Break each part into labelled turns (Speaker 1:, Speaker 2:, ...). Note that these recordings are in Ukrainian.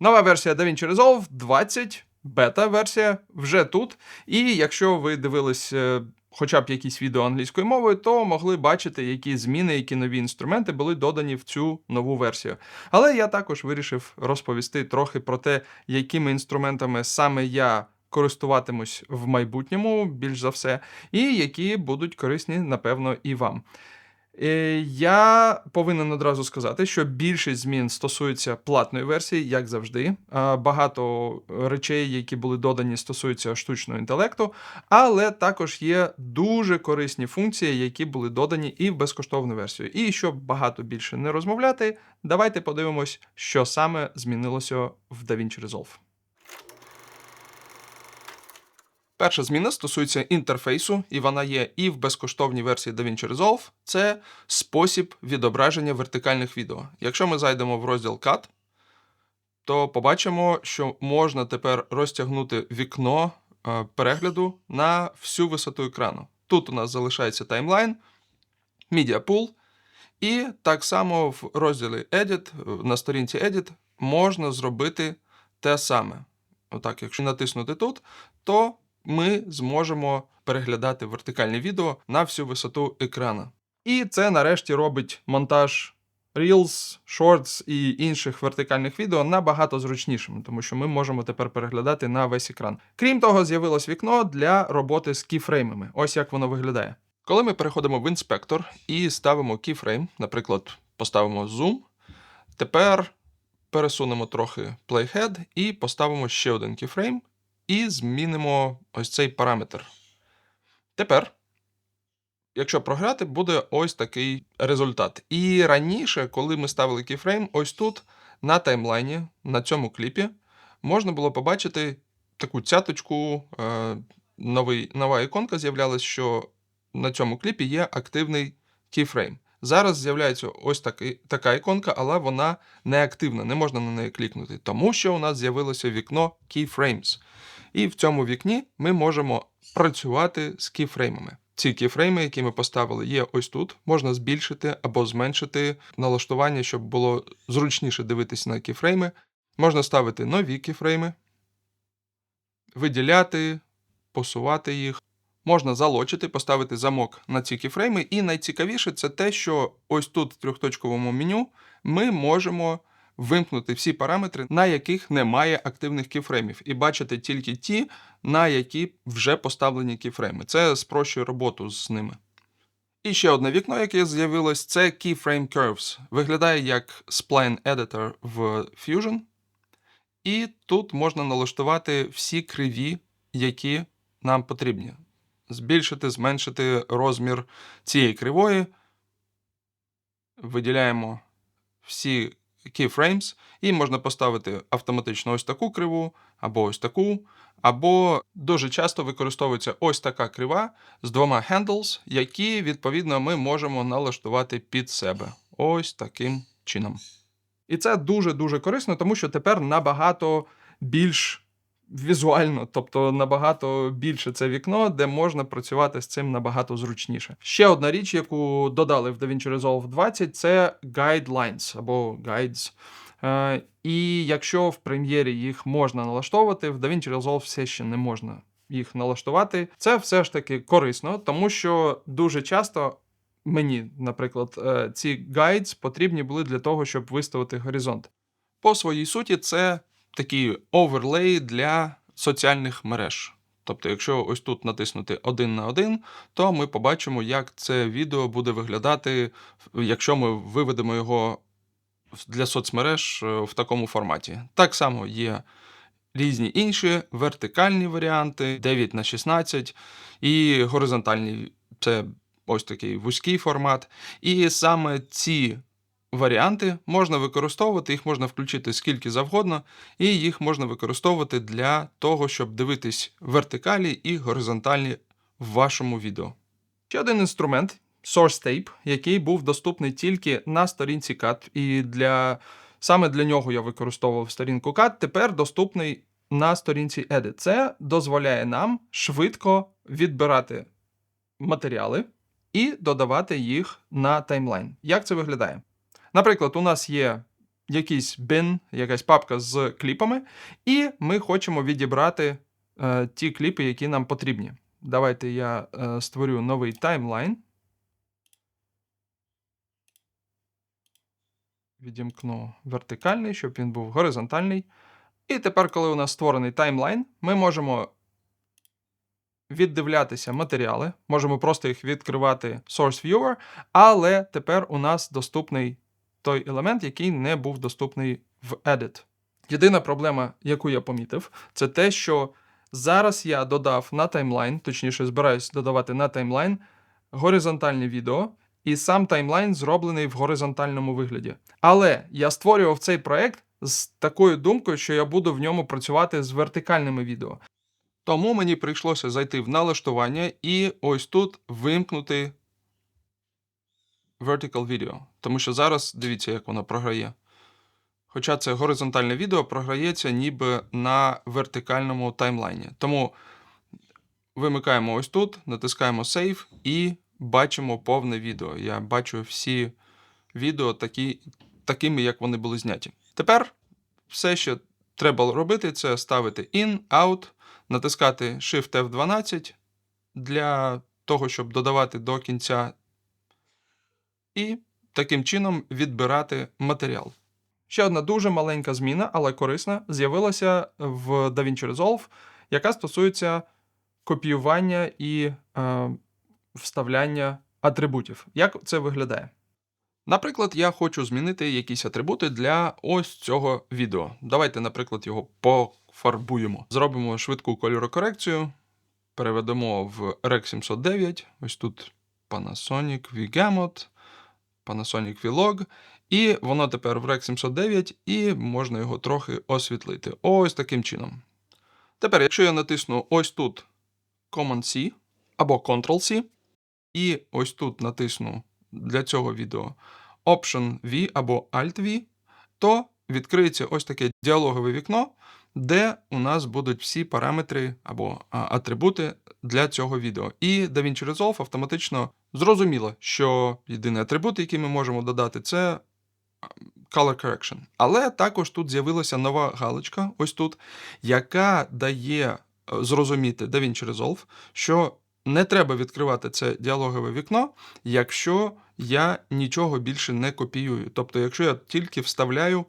Speaker 1: Нова версія DaVinci Resolve 20, бета-версія вже тут. І якщо ви дивились е, хоча б якісь відео англійською мовою, то могли бачити, які зміни, які нові інструменти були додані в цю нову версію. Але я також вирішив розповісти трохи про те, якими інструментами саме я користуватимусь в майбутньому, більш за все, і які будуть корисні, напевно, і вам. Е, Я повинен одразу сказати, що більшість змін стосується платної версії, як завжди. Багато речей, які були додані, стосуються штучного інтелекту, але також є дуже корисні функції, які були додані і в безкоштовну версію. І щоб багато більше не розмовляти, давайте подивимось, що саме змінилося в DaVinci Resolve. Перша зміна стосується інтерфейсу, і вона є і в безкоштовній версії DaVinci Resolve. Це спосіб відображення вертикальних відео. Якщо ми зайдемо в розділ Cut, то побачимо, що можна тепер розтягнути вікно е, перегляду на всю висоту екрану. Тут у нас залишається таймлайн, Pool, і так само в розділі Edit, на сторінці Edit, можна зробити те саме. Отак, якщо натиснути тут, то ми зможемо переглядати вертикальне відео на всю висоту екрана. І це нарешті робить монтаж Reels, Shorts і інших вертикальних відео набагато зручнішим, тому що ми можемо тепер переглядати на весь екран. Крім того, з'явилось вікно для роботи з кіфреймами. Ось як воно виглядає. Коли ми переходимо в інспектор і ставимо кіфрейм, наприклад, поставимо Zoom, тепер пересунемо трохи Playhead і поставимо ще один кіфрейм, і змінимо ось цей параметр. Тепер, якщо програти, буде ось такий результат. І раніше, коли ми ставили кіфрейм, ось тут на таймлайні, на цьому кліпі, можна було побачити таку цяточку, е, новий, нова іконка з'являлась, що на цьому кліпі є активний кіфрейм. Зараз з'являється ось такий, така іконка, але вона не активна, не можна на неї клікнути, тому що у нас з'явилося вікно Keyframes. І в цьому вікні ми можемо працювати з кіфреймами. Ці кіфрейми, які ми поставили, є ось тут. Можна збільшити або зменшити налаштування, щоб було зручніше дивитися на кіфрейми. Можна ставити нові кіфрейми, виділяти, посувати їх. Можна залочити, поставити замок на ці кіфрейми. І найцікавіше це те, що ось тут в трьохточковому меню ми можемо вимкнути всі параметри, на яких немає активних кіфреймів, і бачити тільки ті, на які вже поставлені кіфрейми. Це спрощує роботу з ними. І ще одне вікно, яке з'явилось, це Keyframe Curves. Виглядає як Spline Editor в Fusion. І тут можна налаштувати всі криві, які нам потрібні. Збільшити, зменшити розмір цієї кривої. Виділяємо всі keyframes, і можна поставити автоматично ось таку криву, або ось таку, або дуже часто використовується ось така крива з двома handles, які, відповідно, ми можемо налаштувати під себе. Ось таким чином. І це дуже-дуже корисно, тому що тепер набагато більш візуально, тобто набагато більше це вікно, де можна працювати з цим набагато зручніше. Ще одна річ, яку додали в DaVinci Resolve 20, це guidelines або guides. Е, І якщо в прем'єрі їх можна налаштовувати, в DaVinci Resolve все ще не можна їх налаштувати. Це все ж таки корисно, тому що дуже часто. Мені, наприклад, е, ці guides потрібні були для того, щоб виставити горизонт. По своїй суті, це такі оверлеї для соціальних мереж. Тобто, якщо ось тут натиснути один на один, то ми побачимо, як це відео буде виглядати, якщо ми виведемо його для соцмереж е, в такому форматі. Так само є різні інші вертикальні варіанти 9 на 16 і горизонтальні це ось такий вузький формат. І саме ці варіанти можна використовувати, їх можна включити скільки завгодно, і їх можна використовувати для того, щоб дивитись вертикалі і горизонтальні в вашому відео. Ще один інструмент SourceTape, який був доступний тільки на сторінці CAT, і для саме для нього я використовував сторінку CAT, тепер доступний на сторінці Edit. Це дозволяє нам швидко відбирати матеріали і додавати їх на таймлайн. Як це виглядає? Наприклад, у нас є якийсь bin, якась папка з кліпами, і ми хочемо відібрати е, ті кліпи, які нам потрібні. Давайте я е, створю новий таймлайн. Відімкну вертикальний, щоб він був горизонтальний. І тепер, коли у нас створений таймлайн, ми можемо віддивлятися матеріали, можемо просто їх відкривати Source Viewer, але тепер у нас доступний той елемент, який не був доступний в Edit. Єдина проблема, яку я помітив, це те, що зараз я додав на таймлайн, точніше, збираюсь додавати на таймлайн горизонтальне відео, і сам таймлайн зроблений в горизонтальному вигляді. Але я створював цей проект з такою думкою, що я буду в ньому працювати з вертикальними відео. Тому мені прийшлося зайти в налаштування і ось тут вимкнути Vertical Video. Тому що зараз дивіться, як воно програє. Хоча це горизонтальне відео програється ніби на вертикальному таймлайні. Тому вимикаємо ось тут, натискаємо Save і бачимо повне відео. Я бачу всі відео такі, такими, як вони були зняті. Тепер все, що треба робити, це ставити In, Out, натискати Shift F12 для того, щоб додавати до кінця, і таким чином відбирати матеріал. Ще одна дуже маленька зміна, але корисна, з'явилася в DaVinci Resolve, яка стосується копіювання і е, вставляння атрибутів. Як це виглядає? Наприклад, я хочу змінити якісь атрибути для ось цього відео. Давайте, наприклад, його пофарбуємо. Зробимо швидку кольорокорекцію, переведемо в Rec 709. Ось тут Panasonic V-Gamut, Panasonic V-Log. І воно тепер в Rec 709, і можна його трохи освітлити. Ось таким чином. Тепер, якщо я натисну ось тут Command-C або Ctrl-C, і ось тут натисну для цього відео Option-V або Alt-V, то відкриється ось таке діалогове вікно, де у нас будуть всі параметри або атрибути для цього відео. І DaVinci Resolve автоматично зрозуміло, що єдиний атрибут, який ми можемо додати, це Color Correction. Але також тут з'явилася нова галочка, ось тут, яка дає е, зрозуміти DaVinci Resolve, що не треба відкривати це діалогове вікно, якщо я нічого більше не копіюю. Тобто, якщо я тільки вставляю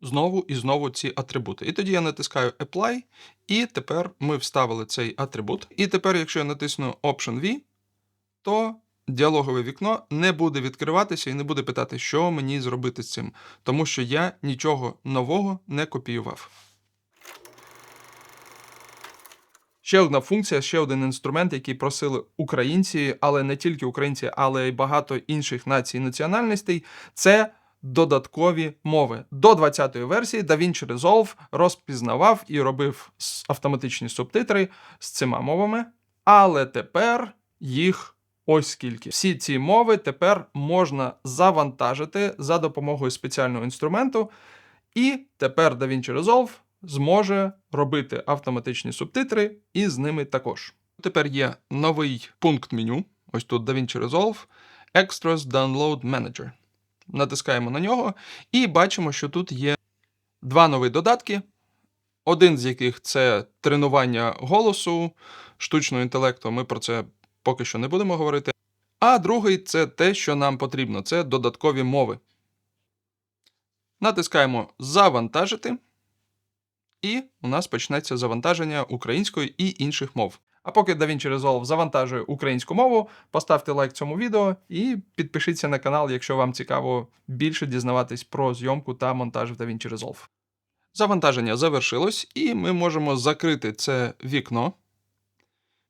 Speaker 1: знову і знову ці атрибути. І тоді я натискаю Apply, і тепер ми вставили цей атрибут. І тепер, якщо я натисну Option-V, то діалогове вікно не буде відкриватися і не буде питати, що мені зробити з цим, тому що я нічого нового не копіював. Ще одна функція, ще один інструмент, який просили українці, але не тільки українці, але й багато інших націй і національностей, це додаткові мови. До 20-ї версії DaVinci Resolve розпізнавав і робив автоматичні субтитри з цими мовами, але тепер їх ось скільки. Всі ці мови тепер можна завантажити за допомогою спеціального інструменту, і тепер DaVinci Resolve зможе робити автоматичні субтитри і з ними також. Тепер є новий пункт меню. Ось тут DaVinci Resolve Extras Download Manager. Натискаємо на нього і бачимо, що тут є два нові додатки. Один з яких це тренування голосу, штучного інтелекту. Ми про це поки що не будемо говорити. А другий це те, що нам потрібно це додаткові мови. Натискаємо Завантажити. І у нас почнеться завантаження української і інших мов. А поки DaVinci Resolve завантажує українську мову, поставте лайк цьому відео і підпишіться на канал, якщо вам цікаво більше дізнаватись про зйомку та монтаж в DaVinci Resolve. Завантаження завершилось, і ми можемо закрити це вікно.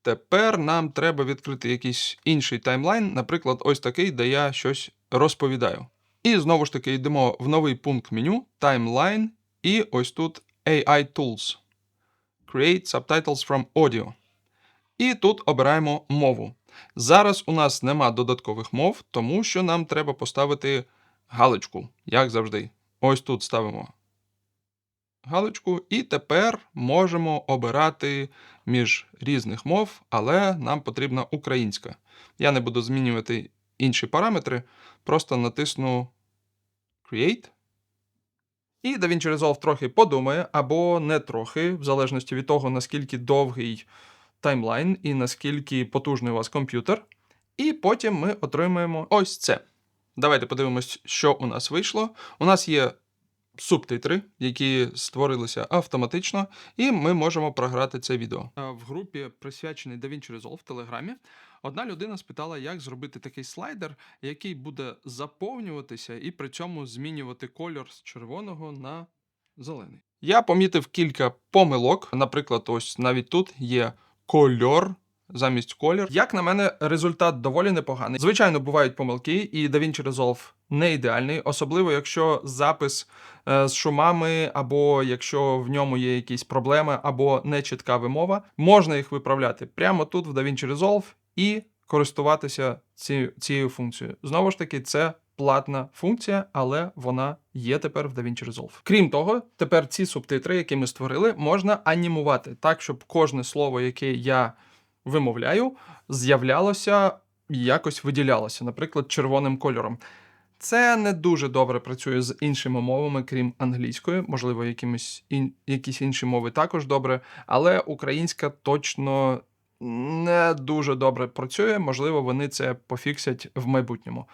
Speaker 1: Тепер нам треба відкрити якийсь інший таймлайн, наприклад, ось такий, де я щось розповідаю. І знову ж таки йдемо в новий пункт меню Timeline, і ось тут AI Tools. Create Subtitles from Audio. І тут обираємо мову. Зараз у нас нема додаткових мов, тому що нам треба поставити галочку, як завжди. Ось тут ставимо галочку, і тепер можемо обирати між різних мов, але нам потрібна українська. Я не буду змінювати інші параметри, просто натисну Create. І DaVinci Resolve трохи подумає, або не трохи, в залежності від того, наскільки довгий таймлайн і наскільки потужний у вас комп'ютер. І потім ми отримаємо ось це. Давайте подивимось, що у нас вийшло. У нас є субтитри, які створилися автоматично, і ми можемо програти це відео. Е, В групі, присвяченій DaVinci Resolve в Телеграмі, одна людина спитала, як зробити такий слайдер, який буде заповнюватися і при цьому змінювати кольор з червоного на зелений. Я помітив кілька помилок. Наприклад, ось навіть тут є кольор. Замість колір. Як на мене, результат доволі непоганий. Звичайно, бувають помилки, і DaVinci Resolve не ідеальний, особливо якщо запис е, з шумами, або якщо в ньому є якісь проблеми, або нечітка вимова, можна їх виправляти прямо тут, в DaVinci Resolve, і користуватися ці, цією функцією. Знову ж таки, це платна функція, але вона є тепер в DaVinci Resolve. Крім того, тепер ці субтитри, які ми створили, можна анімувати так, щоб кожне слово, яке я вимовляю, з'являлося якось виділялося, наприклад, червоним кольором. Це не дуже добре працює з іншими мовами, крім англійської, можливо, якимось ін... якісь інші мови також добре, але українська точно не дуже добре працює, можливо, вони це пофіксять в майбутньому.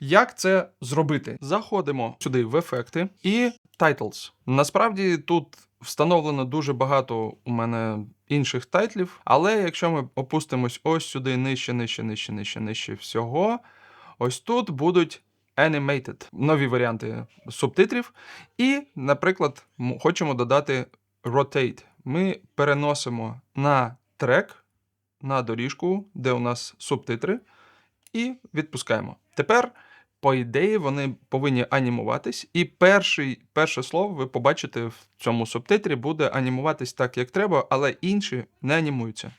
Speaker 1: Як це зробити? Заходимо сюди в ефекти і titles. Насправді тут встановлено дуже багато у мене інших тайтлів, але якщо ми опустимось ось сюди нижче, нижче, нижче, нижче, нижче всього, ось тут будуть animated, нові варіанти субтитрів. І, наприклад, хочемо додати rotate. Ми переносимо на трек, на доріжку, де у нас субтитри, і відпускаємо. Тепер, по ідеї, вони повинні анімуватись, і перший, перше слово ви побачите в цьому субтитрі буде анімуватись так, як треба, але інші не анімуються.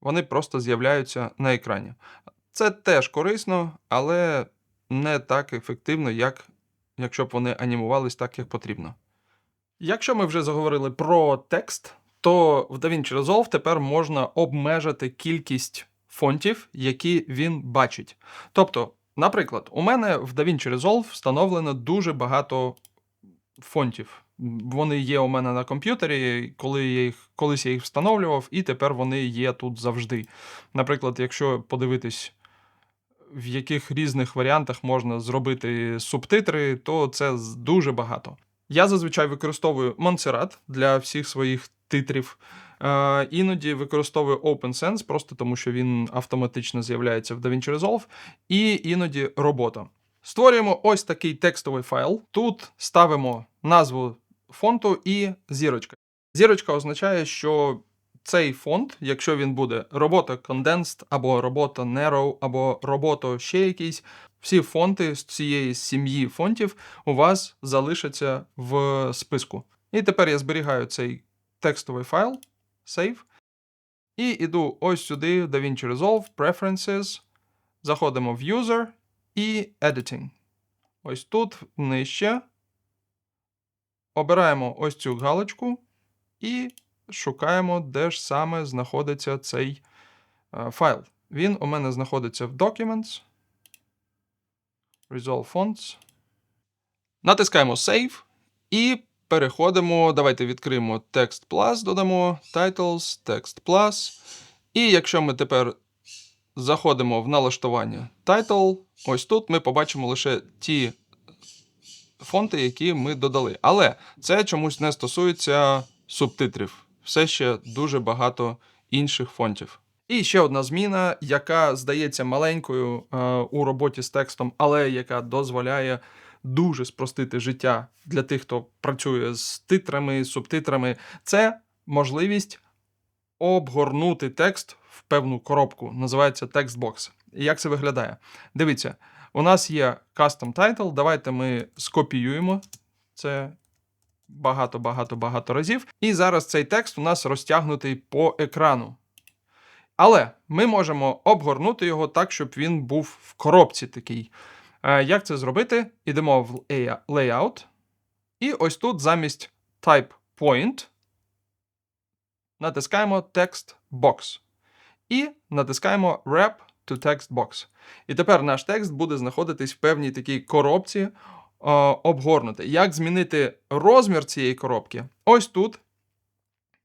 Speaker 1: Вони просто з'являються на екрані. Це теж корисно, але не так ефективно, як якщо б вони анімувались так, як потрібно. Якщо ми вже заговорили про текст, то в DaVinci Resolve тепер можна обмежити кількість фонтів, які він бачить. Тобто, наприклад, у мене в DaVinci Resolve встановлено дуже багато фонтів. Вони є у мене на комп'ютері, коли я їх, колись я їх встановлював, і тепер вони є тут завжди. Наприклад, якщо подивитись, в яких різних варіантах можна зробити субтитри, то це дуже багато. Я зазвичай використовую Montserrat для всіх своїх титрів. Е, іноді використовую OpenSense, просто тому що він автоматично з'являється в DaVinci Resolve, і іноді робота. Створюємо ось такий текстовий файл. Тут ставимо назву фонту і зірочка. Зірочка означає, що цей фонд, якщо він буде робота Condensed, або робота Narrow, або робота ще якийсь, всі фонти з цієї сім'ї фонтів у вас залишаться в списку. І тепер я зберігаю цей текстовий файл, save, і іду ось сюди в DaVinci Resolve, Preferences, заходимо в User і Editing. Ось тут нижче. Обираємо ось цю галочку і шукаємо, де ж саме знаходиться цей е, файл. Він у мене знаходиться в Documents. Resolve Fonts. Натискаємо Save і переходимо. Давайте відкриємо Text Plus, додамо Titles, Text Plus. І якщо ми тепер заходимо в налаштування Title, ось тут ми побачимо лише ті фонти, які ми додали. Але це чомусь не стосується субтитрів. Все ще дуже багато інших фонтів. І ще одна зміна, яка здається маленькою е, у роботі з текстом, але яка дозволяє дуже спростити життя для тих, хто працює з титрами, субтитрами, це можливість обгорнути текст в певну коробку. Називається текстбокс. І як це виглядає? Дивіться, у нас є custom title. Давайте ми скопіюємо це багато, багато, багато разів. І зараз цей текст у нас розтягнутий по екрану. Але ми можемо обгорнути його так, щоб він був в коробці такій. Е, Як це зробити? Ідемо в Layout-. І ось тут замість Type Point натискаємо Text Box. І натискаємо Wrap to text box. І тепер наш текст буде знаходитись в певній такій коробці е, обгорнутий. Як змінити розмір цієї коробки? Ось тут,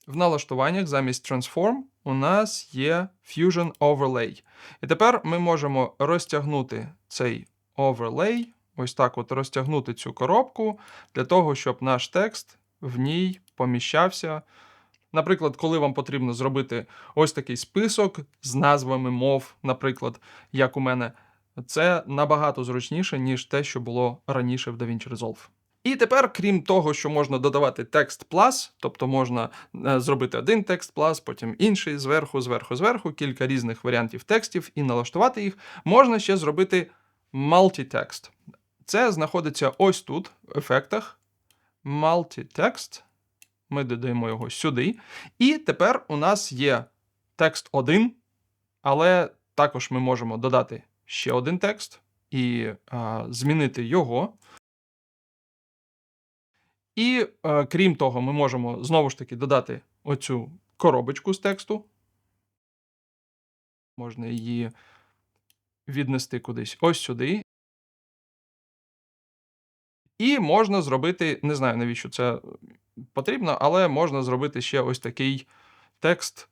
Speaker 1: в налаштуваннях, замість Transform, у нас є Fusion Overlay. І тепер ми можемо розтягнути цей overlay, ось так от розтягнути цю коробку для того, щоб наш текст в ній поміщався. Наприклад, коли вам потрібно зробити ось такий список з назвами мов, наприклад, як у мене, це набагато зручніше, ніж те, що було раніше в DaVinci Resolve. І тепер, крім того, що можна додавати текст plus, тобто можна е, зробити один текст plus, потім інший зверху, зверху, зверху, кілька різних варіантів текстів і налаштувати їх, можна ще зробити multitext. Це знаходиться ось тут, в ефектах. Multitext. Ми додаємо його сюди. І тепер у нас є текст 1, але також ми можемо додати ще один текст і а, змінити його. І е, крім того, ми можемо знову ж таки додати оцю коробочку з тексту. Можна її віднести кудись ось сюди. І можна зробити, не знаю, навіщо це потрібно, але можна зробити ще ось такий текст.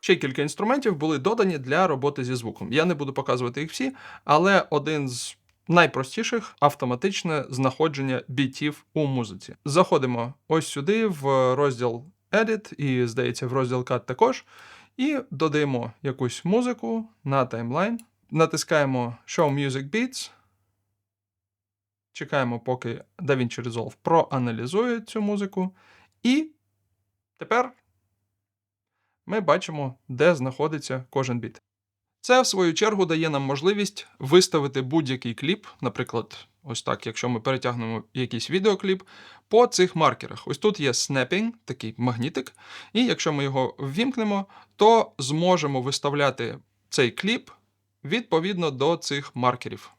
Speaker 1: Ще кілька інструментів були додані для роботи зі звуком. Я не буду показувати їх всі, але один з найпростіших автоматичне знаходження бітів у музиці. Заходимо ось сюди в розділ Edit і, здається, в розділ Cut також. І додаємо якусь музику на таймлайн. Натискаємо Show Music Beats. Чекаємо, поки DaVinci Resolve проаналізує цю музику. І тепер ми бачимо, де знаходиться кожен біт. Це, в свою чергу, дає нам можливість виставити будь-який кліп, наприклад, ось так, якщо ми перетягнемо якийсь відеокліп, по цих маркерах. Ось тут є snapping, такий магнітик, і якщо ми його ввімкнемо, то зможемо виставляти цей кліп відповідно до цих маркерів.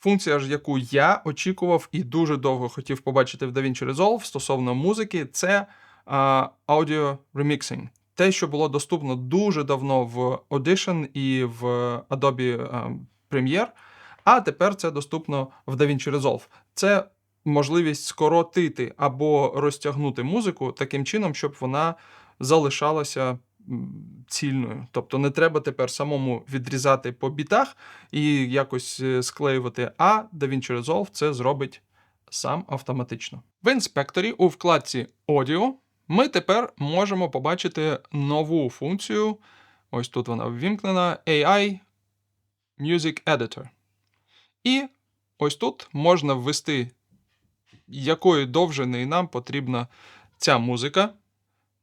Speaker 1: Функція ж, яку я очікував і дуже довго хотів побачити в DaVinci Resolve стосовно музики, це Audio Remixing. Те, що було доступно дуже давно в Audition і в Adobe Premiere, а тепер це доступно в DaVinci Resolve. Це можливість скоротити або розтягнути музику таким чином, щоб вона залишалася цільною. Тобто не треба тепер самому відрізати по бітах і якось е, склеювати, а DaVinci Resolve це зробить сам автоматично. В інспекторі у вкладці Audio ми тепер можемо побачити нову функцію. Ось тут вона ввімкнена AI Music Editor. І ось тут можна ввести, якої довжини нам потрібна ця музика.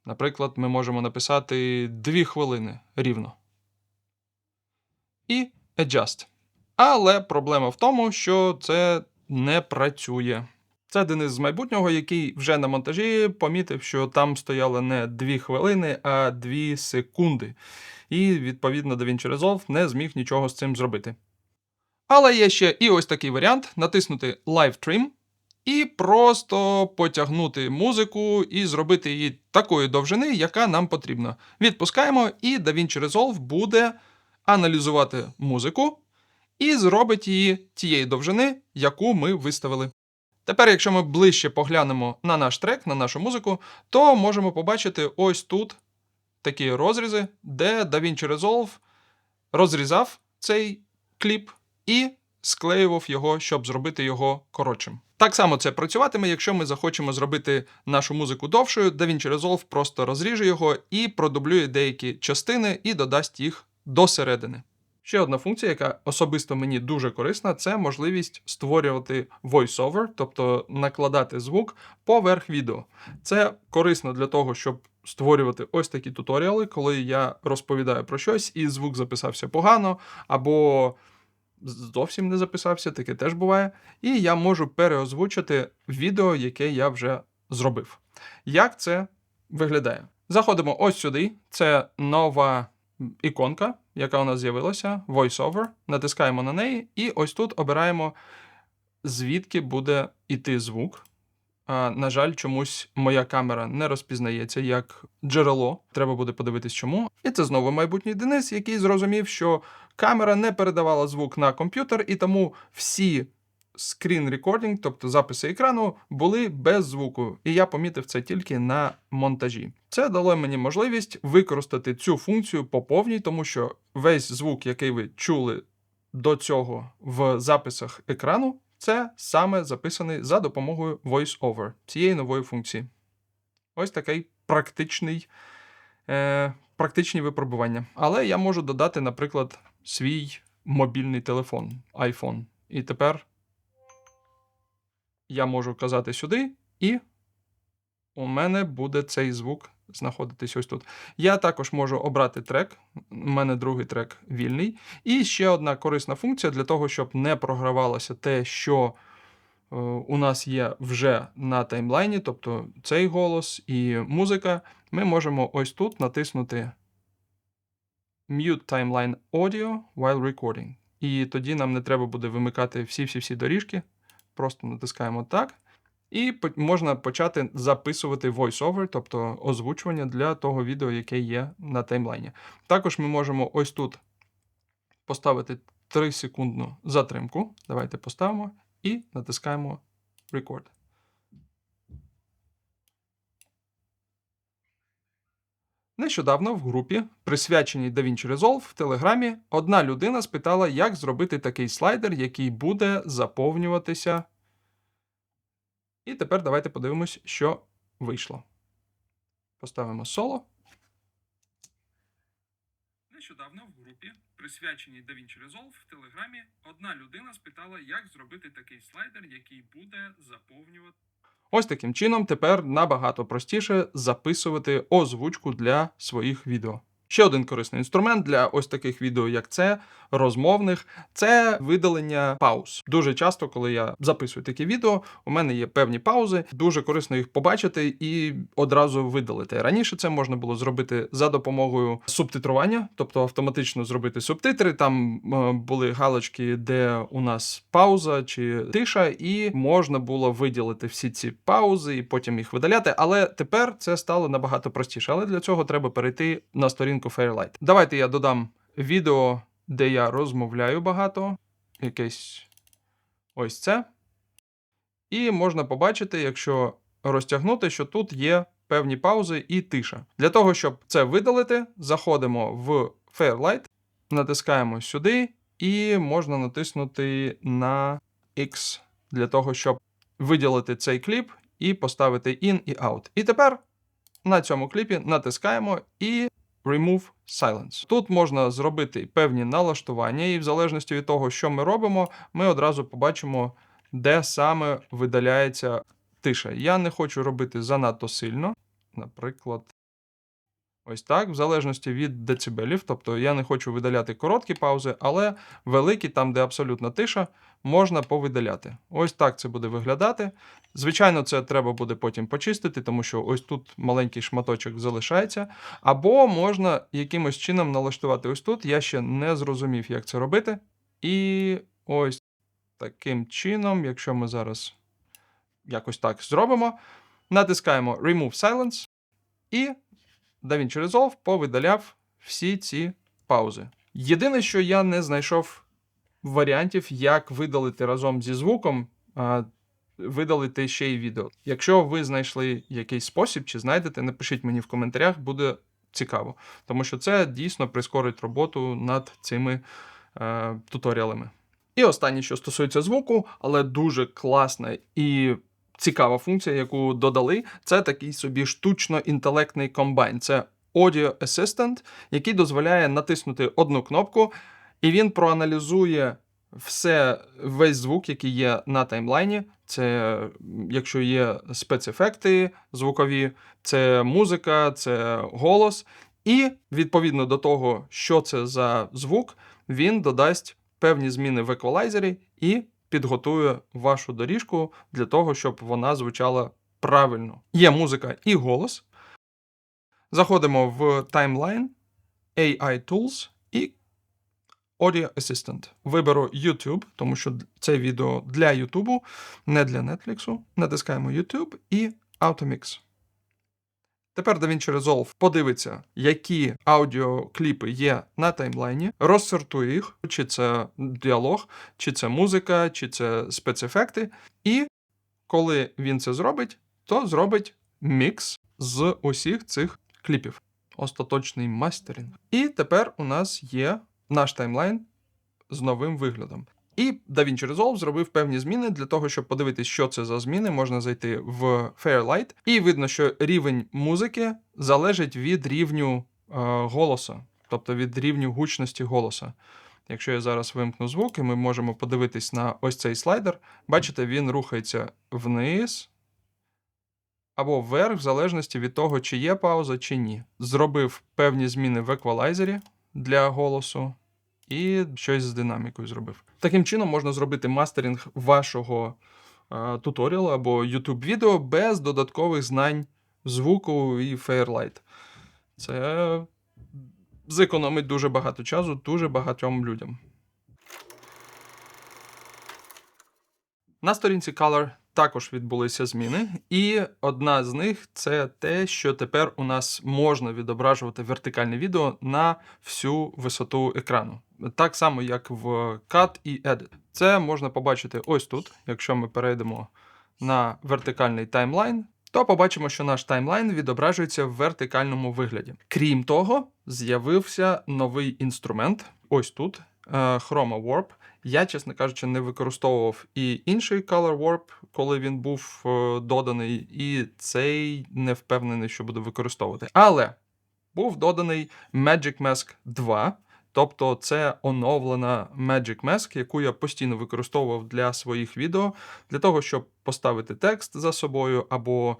Speaker 1: Наприклад, ми можемо написати 2 хвилини рівно. І adjust. Але проблема в тому, що це не працює. Це Денис з майбутнього, який вже на монтажі помітив, що там стояло не 2 хвилини, а 2 секунди. І, відповідно, DaVinci Resolve не зміг нічого з цим зробити. Але є ще і ось такий варіант: натиснути Live Trim і просто потягнути музику і зробити її такої довжини, яка нам потрібна. Відпускаємо, і DaVinci Resolve буде аналізувати музику і зробить її тієї довжини, яку ми виставили. Тепер, якщо ми ближче поглянемо на наш трек, на нашу музику, то можемо побачити ось тут такі розрізи, де DaVinci Resolve розрізав цей кліп і склеював його, щоб зробити його коротшим. Так само це працюватиме, якщо ми захочемо зробити нашу музику довшою, DaVinci Resolve просто розріже його і продублює деякі частини і додасть їх до середини. Ще одна функція, яка особисто мені дуже корисна, це можливість створювати voiceover, тобто накладати звук поверх відео. Це корисно для того, щоб створювати ось такі туторіали, коли я розповідаю про щось, і звук записався погано, або зовсім не записався, таке теж буває. І я можу переозвучити відео, яке я вже зробив. Як це виглядає? Заходимо ось сюди. Це нова іконка, яка у нас з'явилася, VoiceOver. Натискаємо на неї, і ось тут обираємо, звідки буде йти звук. На жаль, чомусь моя камера не розпізнається як джерело. Треба буде подивитись, чому. І це знову майбутній Денис, який зрозумів, що камера не передавала звук на комп'ютер, і тому всі скрін рекордінг, тобто записи екрану, були без звуку. І я помітив це тільки на монтажі. Це дало мені можливість використати цю функцію по повній, тому що весь звук, який ви чули до цього в записах екрану, це саме записаний за допомогою VoiceOver цієї нової функції. Ось такий практичний, е, практичні випробування. Але я можу додати, наприклад, свій мобільний телефон, iPhone. І тепер я можу казати сюди, і у мене буде цей звук знаходитись ось тут. Я також можу обрати трек. У мене другий трек вільний. І ще одна корисна функція для того, щоб не програвалося те, що е, у нас є вже на таймлайні, тобто цей голос і музика. Ми можемо ось тут натиснути Mute Timeline Audio while recording. І тоді нам не треба буде вимикати всі-всі-всі доріжки. Просто натискаємо так. І можна почати записувати voice-over, тобто озвучування для того відео, яке є на таймлайні. Також ми можемо ось тут поставити 3 секундну затримку. Давайте поставимо і натискаємо Record. Нещодавно в групі, присвяченій DaVinci Resolve в Телеграмі, одна людина спитала, як зробити такий слайдер, який буде заповнюватися. І тепер давайте подивимось, що вийшло. Поставимо соло. Нещодавно в групі, присвяченій DaVinci Resolve в Телеграмі, одна людина спитала, як зробити такий слайдер, який буде заповнювати. Ось таким чином тепер набагато простіше записувати озвучку для своїх відео. Ще один корисний інструмент для ось таких відео, як це, розмовних, це видалення пауз. Дуже часто, коли я записую такі відео, у мене є певні паузи. Дуже корисно їх побачити і одразу видалити. Раніше це можна було зробити за допомогою субтитрування, тобто автоматично зробити субтитри. Там е, були галочки, де у нас пауза чи тиша, і можна було виділити всі ці паузи і потім їх видаляти. Але тепер це стало набагато простіше. Але для цього треба перейти на сторінку Fairlight. Давайте я додам відео, де я розмовляю багато. Якесь ось це. І можна побачити, якщо розтягнути, що тут є певні паузи і тиша. Для того, щоб це видалити, заходимо в Fairlight, натискаємо сюди, і можна натиснути на X для того, щоб виділити цей кліп і поставити in і out. І тепер на цьому кліпі натискаємо і Remove Silence. Тут можна зробити певні налаштування, і в залежності від того, що ми робимо, ми одразу побачимо, де саме видаляється тиша. Я не хочу робити занадто сильно. Наприклад, ось так, в залежності від децибелів. Тобто я не хочу видаляти короткі паузи, але великі, там, де абсолютна тиша, можна повидаляти. Ось так це буде виглядати. Звичайно, це треба буде потім почистити, тому що ось тут маленький шматочок залишається. Або можна якимось чином налаштувати ось тут. Я ще не зрозумів, як це робити. І ось таким чином, якщо ми зараз якось так зробимо, натискаємо Remove Silence, і DaVinci Resolve повидаляв всі ці паузи. Єдине, що я не знайшов варіантів, як видалити разом зі звуком, видалити ще й відео. Якщо ви знайшли якийсь спосіб чи знайдете, напишіть мені в коментарях, буде цікаво. Тому що це дійсно прискорить роботу над цими е, туторіалами. І останнє, що стосується звуку, але дуже класна і цікава функція, яку додали, це такий собі штучно-інтелектний комбайн. Це Audio Assistant, який дозволяє натиснути одну кнопку, і він проаналізує все, весь звук, який є на таймлайні. Це якщо є спецефекти звукові, це музика, це голос. І відповідно до того, що це за звук, він додасть певні зміни в еквалайзері і підготує вашу доріжку для того, щоб вона звучала правильно. Є музика і голос. Заходимо в таймлайн, AI Tools і Audio Assistant. Виберу YouTube, тому що це відео для YouTube, не для Netflix. Натискаємо YouTube і Automix. Тепер DaVinci Resolve подивиться, які аудіокліпи є на таймлайні, розсортує їх, чи це діалог, чи це музика, чи це спецефекти. І коли він це зробить, то зробить мікс з усіх цих кліпів. Остаточний мастеринг. І тепер у нас є наш таймлайн з новим виглядом. І DaVinci Resolve зробив певні зміни для того, щоб подивитись, що це за зміни. Можна зайти в Fairlight, і видно, що рівень музики залежить від рівню е, голоса, тобто від рівню гучності голоса. Якщо я зараз вимкну звук, і ми можемо подивитись на ось цей слайдер, бачите, він рухається вниз або вверх, в залежності від того, чи є пауза, чи ні. Зробив певні зміни в еквалайзері для голосу і щось з динамікою зробив. Таким чином можна зробити мастеринг вашого е, туторіалу або YouTube відео без додаткових знань звуку і Fairlight. Це зекономить дуже багато часу дуже багатьом людям. На сторінці Color також відбулися зміни, і одна з них це те, що тепер у нас можна відображувати вертикальне відео на всю висоту екрану. Так само, як в Cut і Edit. Це можна побачити ось тут. Якщо ми перейдемо на вертикальний таймлайн, то побачимо, що наш таймлайн відображується в вертикальному вигляді. Крім того, з'явився новий інструмент ось тут. е, Chroma Warp. Я, чесно кажучи, не використовував і інший Color Warp, коли він був е, доданий, і цей не впевнений, що буду використовувати. Але був доданий Magic Mask 2. Тобто це оновлена Magic Mask, яку я постійно використовував для своїх відео, для того, щоб поставити текст за собою або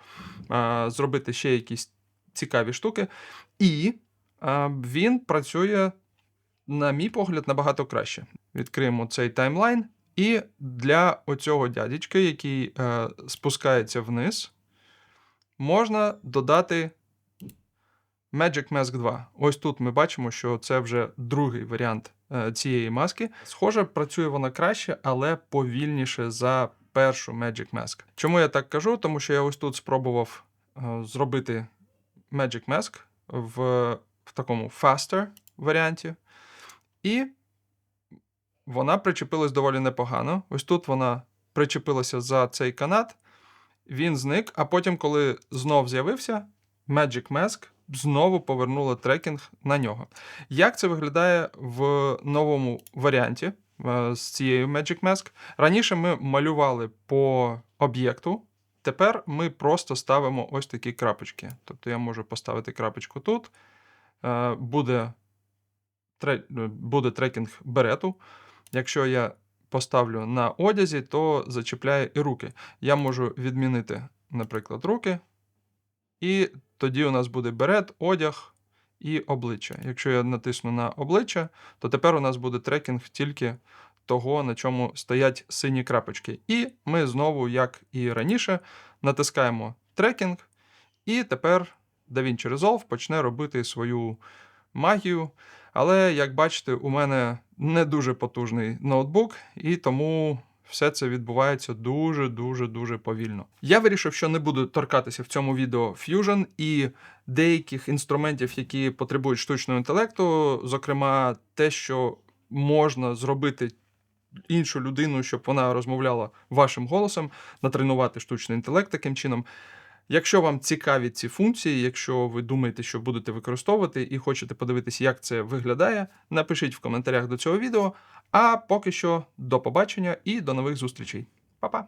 Speaker 1: е, зробити ще якісь цікаві штуки. І е, він працює, на мій погляд, набагато краще. Відкриємо цей таймлайн. І для оцього дядечка, який е, спускається вниз, можна додати Magic Mask 2. Ось тут ми бачимо, що це вже другий варіант е, цієї маски. Схоже, працює вона краще, але повільніше за першу Magic Mask. Чому я так кажу? Тому що я ось тут спробував е, зробити Magic Mask в, в такому faster варіанті. І вона причепилась доволі непогано. Ось тут вона причепилася за цей канат, він зник, а потім, коли знов з'явився, Magic Mask знову повернула трекінг на нього. Як це виглядає в новому варіанті е, з цією Magic Mask? Раніше ми малювали по об'єкту. Тепер ми просто ставимо ось такі крапочки. Тобто я можу поставити крапочку тут, е, буде, буде трекінг берету. Якщо я поставлю на одязі, то зачіпляє і руки. Я можу відмінити, наприклад, руки, і тоді у нас буде берет, одяг і обличчя. Якщо я натисну на обличчя, то тепер у нас буде трекінг тільки того, на чому стоять сині крапочки. І ми знову, як і раніше, натискаємо трекінг, і тепер DaVinci Resolve почне робити свою магію. Але, як бачите, у мене не дуже потужний ноутбук, і тому все це відбувається дуже-дуже дуже повільно. Я вирішив, що не буду торкатися в цьому відео Fusion і деяких інструментів, які потребують штучного інтелекту, зокрема, те, що можна зробити іншу людину, щоб вона розмовляла вашим голосом, натренувати штучний інтелект таким чином. Якщо вам цікаві ці функції, якщо ви думаєте, що будете використовувати і хочете подивитися, як це виглядає, напишіть в коментарях до цього відео. А поки що до побачення і до нових зустрічей. Па-па!